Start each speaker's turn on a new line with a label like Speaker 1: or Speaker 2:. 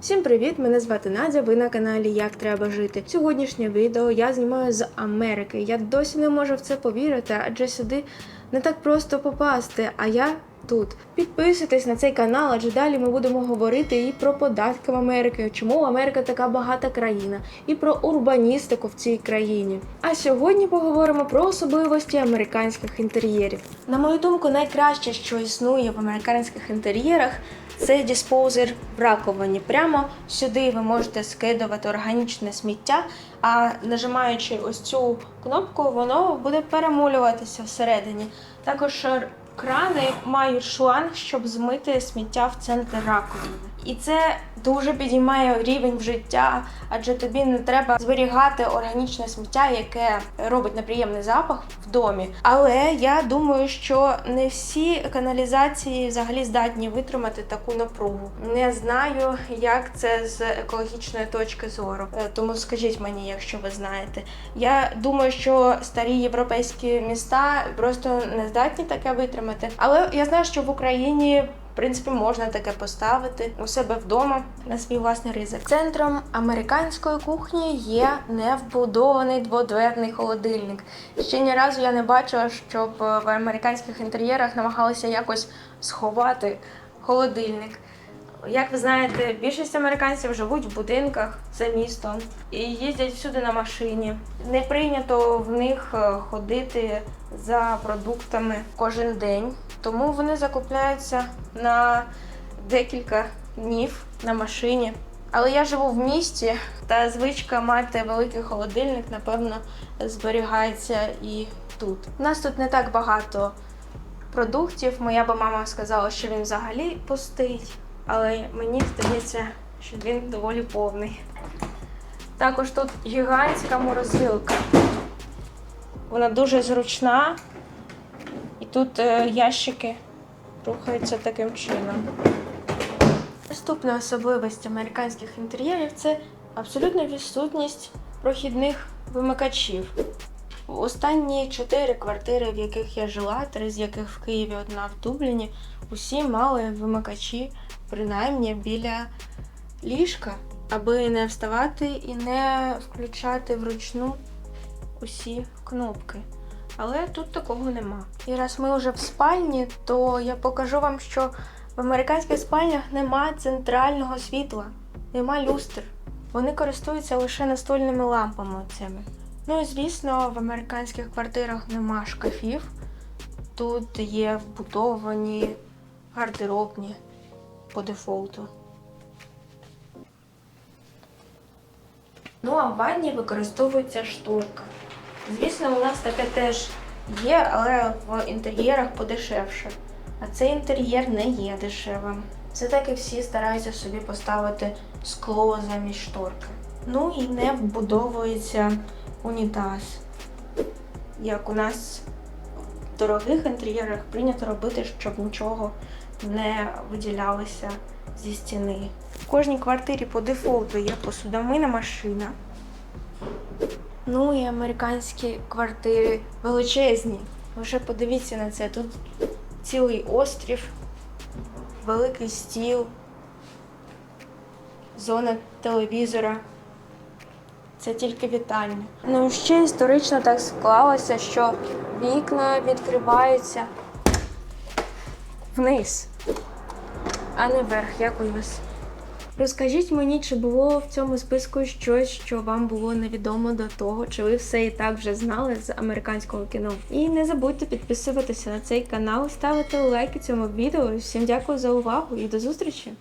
Speaker 1: Всім привіт! Мене звати Надя. Ви на каналі Як Треба жити. Сьогоднішнє відео я знімаю з Америки. Я досі не можу в це повірити, адже сюди не так просто попасти. А я тут. Підписуйтесь на цей канал, адже далі ми будемо говорити і про податки в Америці, чому Америка така багата країна, і про урбаністику в цій країні. А сьогодні поговоримо про особливості американських інтер'єрів. На мою думку, найкраще, що існує в американських інтер'єрах, це диспоузер в раковині. Прямо сюди ви можете скидувати органічне сміття, а нажимаючи ось цю кнопку, воно буде перемулюватися всередині. Також крани мають шланг, щоб змити сміття в центр раковини. І це дуже підіймає рівень вжиття, адже тобі не треба зберігати органічне сміття, яке робить неприємний запах в домі. Але я думаю, що не всі каналізації взагалі здатні витримати таку напругу. Не знаю, як це з екологічної точки зору. Е, Тому скажіть мені, якщо ви знаєте. Я думаю, що старі європейські міста просто не здатні таке витримати. Але я знаю, що в Україні. В принципі, можна таке поставити у себе вдома на свій власний ризик. Центром американської кухні є невбудований дводверний холодильник. Ще ні разу я не бачила, щоб в американських інтер'єрах намагалися якось сховати холодильник. Як ви знаєте, більшість американців живуть в будинках за містом і їздять всюди на машині. Не прийнято в них е, ходити за продуктами кожен день, тому вони закупляються на декілька днів на машині. Але я живу в місті, та звичка мати великий холодильник, напевно, зберігається і тут. У нас тут не так багато продуктів. Моя би мама сказала, що він взагалі пустий, але мені здається, що він доволі повний. Також тут гігантська морозилка. Вона дуже зручна, і тут е, ящики рухаються таким чином. Наступна особливість американських інтер'єрів це абсолютна відсутність прохідних вимикачів. Останні чотири квартири, в яких я жила, три з яких в Києві, одна в Дубліні, усі мали вимикачі принаймні біля ліжка, аби не вставати і не включати вручну усі кнопки. Але тут такого нема. І раз ми вже в спальні, то я покажу вам, що в американських спальнях нема центрального світла, нема люстр. Вони користуються лише настольними лампами цими. Ну і звісно, в американських квартирах нема шкафів. Тут є вбудовані гардеробні по дефолту. Ну а в ванні використовується шторка. Звісно, у нас таке теж є, але в інтер'єрах подешевше. А цей інтер'єр не є дешевим. Це так і всі стараються собі поставити скло замість шторки. Ну і не вбудовується унітаз. Як у нас в дорогих інтер'єрах прийнято робити, щоб нічого не виділялося зі стіни. В кожній квартирі по дефолту є посудомийна машина. Ну і американські квартири величезні. Лише подивіться на це. Тут цілий острів, великий стіл, зона телевізора. Це тільки вітальня. Ну ще історично так склалося, що вікна відкриваються вниз, а не вверх, як у вас. Розкажіть мені, чи було в цьому списку щось, що вам було невідомо до того, чи ви все і так вже знали з американського кіно. І не забудьте підписуватися на цей канал, ставити лайки цьому відео. Всім дякую за увагу і до зустрічі!